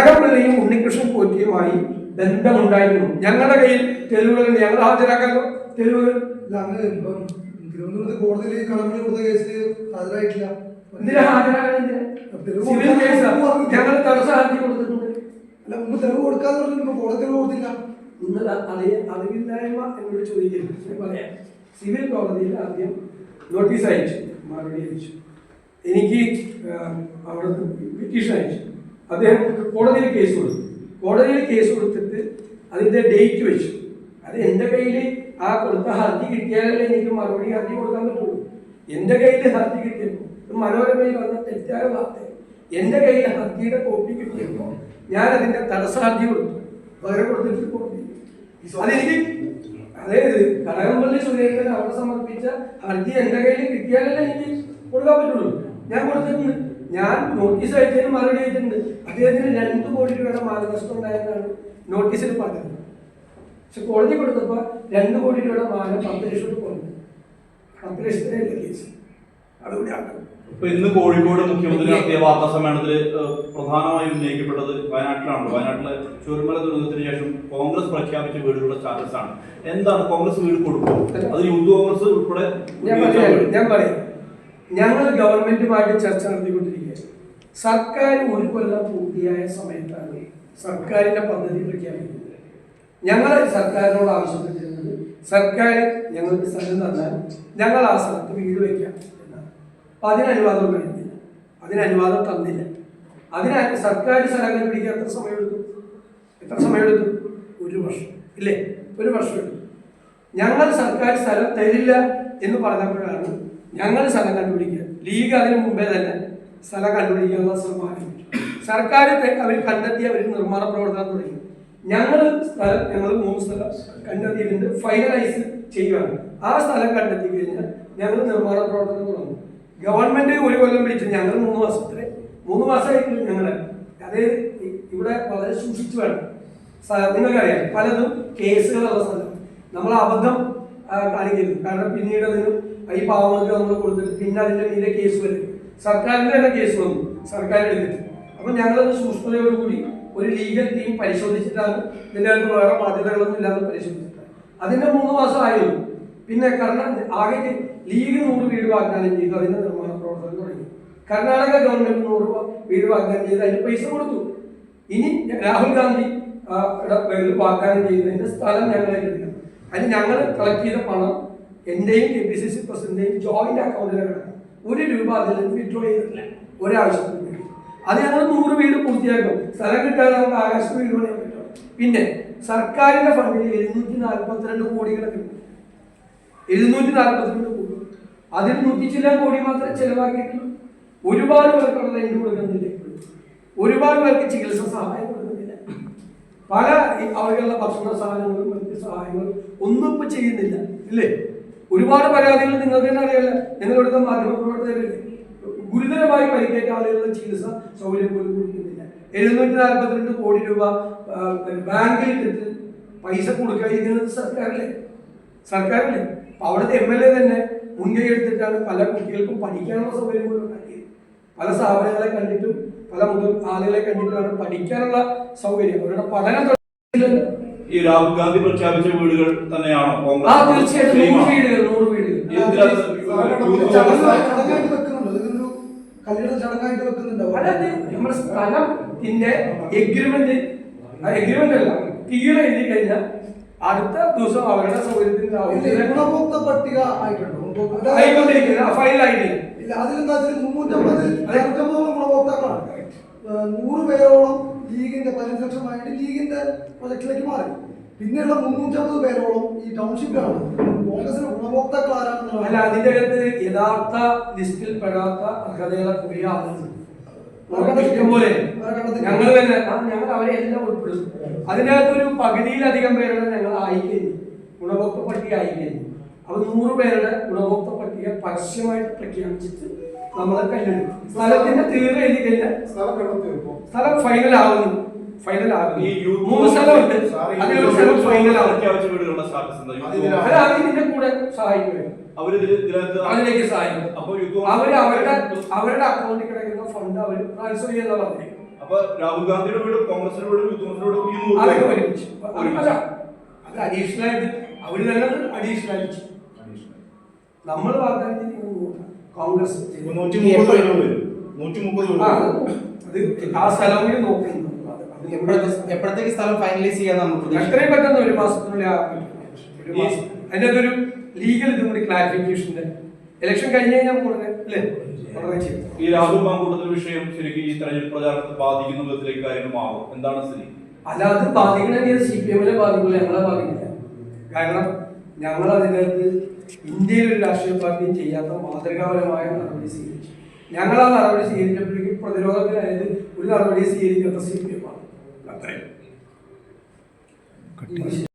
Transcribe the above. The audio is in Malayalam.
കടകംപള്ളിയും ഉണ്ണികൃഷ്ണൻ പോറ്റിയുമായി ബന്ധമുണ്ടായിരുന്നു. ഞങ്ങളുടെ കയ്യിൽ തെളിവുകളുണ്ട് ഞങ്ങൾ ഹാജരാക്കാമോ തെളിവുകൾ തിരുവനന്തപുരത്ത് കോടതിയിൽ കടമണി കൊടുത്ത കേസിൽ ഹാജരായിട്ടില്ല. എന്തിനാ സിവിൽ കേസ്. ഞങ്ങൾ തടസ്സം ഹർജി കൊടുത്തിട്ടുണ്ട്. അല്ല മുമ്പ് തെളിവ് കൊടുക്കാന്ന് പറഞ്ഞു ഇപ്പൊ കോടതി തെളിവ് കൊടുത്തില്ല. നിങ്ങൾ അറിയ അറിവില്ലായ്മ എന്നോട് ചോദിക്കരുത്. പറയാം. സിവിൽ കോടതിയിൽ ആദ്യം നോട്ടീസ് അയച്ചു. മറുപടി അയച്ചു. എനിക്ക് അവിടെ പെറ്റീഷൻ അയച്ചു. അദ്ദേഹം കോടതിയിൽ കേസ് കൊടുത്തു. കോടതിയിൽ കേസ് കൊടുത്തിട്ട് അതിന്റെ ഡേറ്റ് വെച്ചു. അത് എന്റെ കയ്യിൽ ആ കൊടുത്ത ഹർജി കിട്ടിയാലല്ലേ എനിക്ക് മറുപടി ഹർജി കൊടുക്കാൻ പറ്റുള്ളൂ. എന്റെ കയ്യിൽ ഹർജി കിട്ടിയപ്പോൾ മനോരമയിൽ വന്ന തെറ്റായ വാർത്ത. എന്റെ കയ്യിൽ ഹർജിയുടെ കോപ്പി കിട്ടിയപ്പോൾ ഞാൻ അതിന്റെ തടസ്സ ഹർജി കൊടുത്തു. പകരം കൊടുത്തിട്ട് കോപ്പി അതെനിക്ക് അതായത് കടകംപള്ളി സുരേന്ദ്രൻ അവിടെ സമർപ്പിച്ച ഹർജി എന്റെ കയ്യിൽ കിട്ടിയാലല്ലേ എനിക്ക് കൊടുക്കാൻ പറ്റുള്ളൂ. ഞാൻ കൊടുത്തിട്ടുണ്ട്. ഞാൻ നോട്ടീസ് അയച്ചതിന് മറുപടി അയച്ചിട്ടുണ്ട് അദ്ദേഹത്തിന് രണ്ട് കോടി രൂപയുടെ മാനനഷ്ടം ഉണ്ടായെന്നാണ് നോട്ടീസിൽ പറഞ്ഞത്. പക്ഷെ കോടതി കൊടുത്തപ്പോൾ രണ്ട് കോടി രൂപയുടെ മാന പത്ത് ലക്ഷം കുറഞ്ഞു പത്ത് ലക്ഷത്തിന് കേസ് അതുകൂടി ഇപ്പൊ ഇന്ന് കോഴിക്കോട് മുഖ്യമന്ത്രി നടത്തിയ വാർത്താ സമ്മേളനത്തിൽ പ്രധാനമായി ഉന്നയിക്കപ്പെട്ടത് വയനാട്ടിലാണല്ലോ വയനാട്ടിലെ ചുരുമല ദുരന്തത്തിന് ശേഷം കോൺഗ്രസ് പ്രഖ്യാപിച്ച വീടുകളുടെ സ്റ്റാറ്റസ് ആണ്. എന്താണ് കോൺഗ്രസ് വീട് കൊടുക്കും അത് യൂത്ത് കോൺഗ്രസ് ഉൾപ്പെടെ ഞാൻ പറയാം. ഞങ്ങൾ ഗവൺമെന്റുമായിട്ട് ചർച്ച നടത്തിക്കൊണ്ടിരിക്കുകയാണ് സർക്കാർ ഒരു കൊല്ലം പൂർത്തിയായ സമയത്താണ് സർക്കാരിന്റെ പദ്ധതി പ്രഖ്യാപിക്കുന്നത്. ഞങ്ങൾ സർക്കാരിനോട് ആവശ്യപ്പെട്ടിരുന്നത് സർക്കാർ ഞങ്ങൾക്ക് സ്ഥലം തന്നാൽ ഞങ്ങൾ ആ സ്ഥലത്ത് വീട് വയ്ക്കാം അപ്പൊ അതിനനുവാദം കഴിഞ്ഞില്ല അതിനനുവാദം തന്നില്ല. അതിന് സർക്കാർ സ്ഥലം കണ്ടുപിടിക്കാൻ എത്ര സമയമെടുത്തു? എത്ര സമയമെടുത്തു? ഒരു വർഷം. ഇല്ലേ? ഒരു വർഷം എടുത്തു ഞങ്ങൾ സർക്കാർ സ്ഥലം തരില്ല എന്ന് പറഞ്ഞപ്പോഴാണ് ഞങ്ങൾ സ്ഥലം കണ്ടുപിടിക്കുക. ലീഗ് അതിന് മുമ്പേ തന്നെ സ്ഥലം കണ്ടുപിടിക്കാനുള്ള ശ്രമം ആരംഭിച്ചു സർക്കാർ അവർ കണ്ടെത്തി അവർ നിർമ്മാണ പ്രവർത്തനം തുടങ്ങി. ഞങ്ങൾ സ്ഥലം ഞങ്ങൾ മൂന്ന് സ്ഥലം കണ്ടെത്തിയിട്ടുണ്ട്. ഫൈനലൈസ് ചെയ്യുകയാണ് ആ സ്ഥലം കണ്ടെത്തി കഴിഞ്ഞാൽ ഞങ്ങൾ നിർമ്മാണ പ്രവർത്തനം തുടങ്ങും. ഗവൺമെന്റ് ഒരു കൊല്ലം വിളിച്ചു ഞങ്ങൾ മൂന്ന് മാസത്തെ മൂന്ന് മാസമായിട്ടില്ല ഞങ്ങളെ അതായത് ഇവിടെ വളരെ സൂക്ഷിച്ചു വേണം നിങ്ങൾക്കറിയാം പലതും കേസുകളുള്ള സ്ഥലം. നമ്മൾ അബദ്ധം കാണിക്കരുത്. കാരണം പിന്നീട് അതിന് ഈ പാവങ്ങൾക്ക് നമ്മൾ കൊടുത്തിട്ട് പിന്നെ അതിന്റെ മീതെ കേസ് വരും സർക്കാരിന്റെ തന്നെ കേസ് വന്നു. സർക്കാർ എടുത്തിട്ട്. അപ്പൊ ഞങ്ങളത് സൂക്ഷ്മതയോടുകൂടി ഒരു ലീഗൽ ടീം പരിശോധിച്ചിട്ടാണ് ഇതിന്റെ അകത്ത് വേറെ ബാധ്യതകളൊന്നും ഇല്ലാതെ പരിശോധിച്ചിട്ടാണ് അതിന്റെ മൂന്ന് മാസം ആയിരുന്നു പിന്നെ കർണാടക ആകെ ലീഗ് നൂറ് വീട് വാഗ്ദാനം ചെയ്തു. അതിന്റെ നിർമ്മാണ പ്രവർത്തനം തുടങ്ങി. കർണാടക ഗവൺമെന്റ് നൂറ് വീട് വാഗ്ദാനം ചെയ്ത് അതിന് പൈസ കൊടുത്തു. ഇനി രാഹുൽ ഗാന്ധി വാഗ്ദാനം ചെയ്തതിന്റെ സ്ഥലം ഏറ്റെടുക്കണം അതിന് ഞങ്ങൾ കളക്ട് ചെയ്ത പണം എന്റെയും കെ പി സി സി പ്രസിഡന്റിന്റെയും ജോയിന്റ് അക്കൗണ്ടിലാണ് കിടക്കണം. ഒരു രൂപ അതിൽ നിന്ന് വിഡ്രോ ചെയ്തിട്ടില്ല വേണ്ടി. അത് ഞങ്ങൾ നൂറ് വീട് പൂർത്തിയാക്കും. സ്ഥലം കിട്ടാതെ നമുക്ക് ആകാശത്ത് വീട് പണിയാൻ പറ്റും. പിന്നെ സർക്കാരിന്റെ ഫണ്ടിൽ എഴുന്നൂറ്റി നാൽപ്പത്തിരണ്ട് കോടികൾ കിടക്കുന്നു എഴുന്നൂറ്റി നാൽപ്പത്തിരണ്ട് കോടി. അതിൽ നൂറ്റി ചില കോടി മാത്രമേ ചെലവാക്കിയിട്ടുള്ളൂ. ഒരുപാട് പേർക്ക് അവിടെ റെന്റ് കൊടുക്കുന്നില്ല. ഒരുപാട് പേർക്ക് ചികിത്സ സഹായം കൊടുക്കുന്നില്ല. പല അവർക്കുള്ള ഭക്ഷണ സാധനങ്ങളും മറ്റ് സഹായങ്ങളും ഒന്നും ഇപ്പൊ ചെയ്യുന്നില്ല. ഇല്ലേ? ഒരുപാട് പരാതികൾ നിങ്ങൾക്ക് തന്നെ അറിയാലോ. നിങ്ങളിവിടുത്തെ മാധ്യമപ്രവർത്തകരില്ലേ ഗുരുതരമായി പരിക്കേറ്റ ആളുകളുടെ ചികിത്സ സൗകര്യം പോലും കൊടുക്കുന്നില്ല. എഴുന്നൂറ്റി നാൽപ്പത്തിരണ്ട് കോടി രൂപ ബാങ്കിൽ പൈസ കൊടുക്കാതിരിക്കുന്നത് സർക്കാരല്ലേ? സർക്കാരല്ലേ? അപ്പൊ അവിടുത്തെ എം എൽ എ തന്നെ മുൻകൈ എടുത്തിട്ടാണ് പല കുട്ടികൾക്കും പഠിക്കാനുള്ള സൗകര്യം പോലും ഉണ്ടാക്കിയത്. പല സ്ഥാപനങ്ങളെ കണ്ടിട്ടും പല മുതൽ ആളുകളെ കണ്ടിട്ടുമാണ് പഠിക്കാനുള്ള സൗകര്യം. അവരുടെ പഠനം. ഈ രാഹുൽ ഗാന്ധി പ്രഖ്യാപിച്ച വീടുകൾ തന്നെയാണോ കോൺഗ്രസ്? ചടങ്ങായിട്ട് നമ്മുടെ സ്ഥലത്തിന്റെ എഗ്രിമെന്റ് എഗ്രിമെന്റ് അല്ല തീരെ എഴുതി കഴിഞ്ഞാൽ അടുത്ത ദിവസം അവരുടെ സൗകര്യത്തിന് ഗുണഭോക്ത പട്ടിക ആയിട്ടുണ്ടോ. ഫയലായിട്ടില്ല ഇല്ല അതിലെന്താ വെച്ചാൽ മുന്നൂറ്റമ്പത് ഗുണഭോക്താക്കളാണ്. നൂറ് പേരോളം ലീഗിന്റെ പതിനഞ്ച് ലക്ഷമായിട്ട് ലീഗിന്റെ പ്രൊജക്ടിലേക്ക് മാറി. പിന്നെയുള്ള മുന്നൂറ്റമ്പത് പേരോളം ഈ ടൗൺഷിപ്പിലാണ്. കോൺഗ്രസിന്റെ ഗുണഭോക്താക്കൾ അല്ല ആരാണെന്നുള്ള അതിന്റെ അകത്ത് യഥാർത്ഥ ലിസ്റ്റിൽ പെടാത്ത അർഹതയുള്ള കുറെ ആളുകൾ ഇഷ്ടംപോലെ ഞങ്ങൾ തന്നെ ഞങ്ങൾ അവരെ എല്ലാം ഉൾപ്പെടുത്തും അതിനകത്ത് ഒരു പകുതിയിലധികം പേരുടെ ഞങ്ങൾ അയക്കുന്നു ഗുണഭോക്തൃ പട്ടിക അയക്കുന്നു അപ്പൊ നൂറ് പേരുടെ ഗുണഭോക്തൃ പട്ടിക പരസ്യമായിട്ട് പ്രഖ്യാപിച്ചിട്ട് നമ്മൾ കയ്യിലെടുക്കും സ്ഥലത്തിന്റെ തീർന്നു എഴുതി കഴിഞ്ഞാൽ സ്ഥലം ഫൈനൽ ആവുന്നു. ഫൈനൽ ആകുന്നു. ഈ യൂത്ത് മൂന്ന് സ്ഥലമുണ്ട് അതിലൊരു സ്ഥലം ഫൈനൽ ആവുന്നു. പ്രഖ്യാപിച്ച വീടുകളുടെ സ്റ്റാറ്റസ് എന്താ? യൂത്ത് അതിന് കോൺഗ്രസ്? അത് അത് ഇതിന്റെ കൂടെ സഹായിക്കും. അവർ ഇതിൽ ഇതിനകത്ത് അതിലേക്ക് സഹായിക്കും. അവർ അവരുടെ അവരുടെ അക്കൗണ്ടിൽ കിടക്കുന്ന ഫണ്ട് അവർ ട്രാൻസ്ഫർ ചെയ്യുന്ന പറഞ്ഞിരിക്കും അപ്പൊ രാഹുൽ ഗാന്ധിയുടെ വീടും കോൺഗ്രസിന്റെ വീടും യൂത്ത് അത് അഡീഷണൽ ആയിട്ട് അവർ തന്നെ അഡീഷണൽ ആയിട്ട്. നമ്മൾ വാഗ്ദാനം കോൺഗ്രസ് ആ, സ്ഥലം കൂടി എപ്പോഴത്തേക്ക് സ്ഥലം ഫൈനലൈസ് ചെയ്യാൻ എത്രയും പെട്ടെന്ന് ഒരു മാസത്തിനുള്ളിൽ അതിന്റെ അകത്തൊരു ലീഗൽ ഇതും കൂടി ക്ലാരിഫിക്കേഷന്റെ ഇലക്ഷൻ കഴിഞ്ഞ് കഴിഞ്ഞാൽ നമുക്ക് ഉടനെ അല്ലേ? ഈ രാഹുൽ മാങ്കൂട്ടത്തിൽ വിഷയം ശരിക്കും ഈ തെരഞ്ഞെടുപ്പ് പ്രചാരണത്തെ ബാധിക്കുന്ന വിധത്തിലേക്ക് കാര്യങ്ങൾ മാറും. എന്താണ് സ്ഥിതി? അല്ല അത് ബാധിക്കണമെങ്കിൽ സി പി എമ്മിനെ ബാധിക്കില്ല ഞങ്ങളെ ബാധിക്കില്ല. കാരണം ഞങ്ങൾ അതിനകത്ത് ഇന്ത്യയിൽ ഒരു രാഷ്ട്രീയ പാർട്ടിയും ചെയ്യാത്ത മാതൃകാപരമായ നടപടി സ്വീകരിച്ചു. ഞങ്ങൾ ആ നടപടി സ്വീകരിച്ചപ്പോഴേക്കും പ്രതിരോധത്തിനായത് ഒരു നടപടി സ്വീകരിക്കാത്ത സി പി എം ആണ്. അത്രയും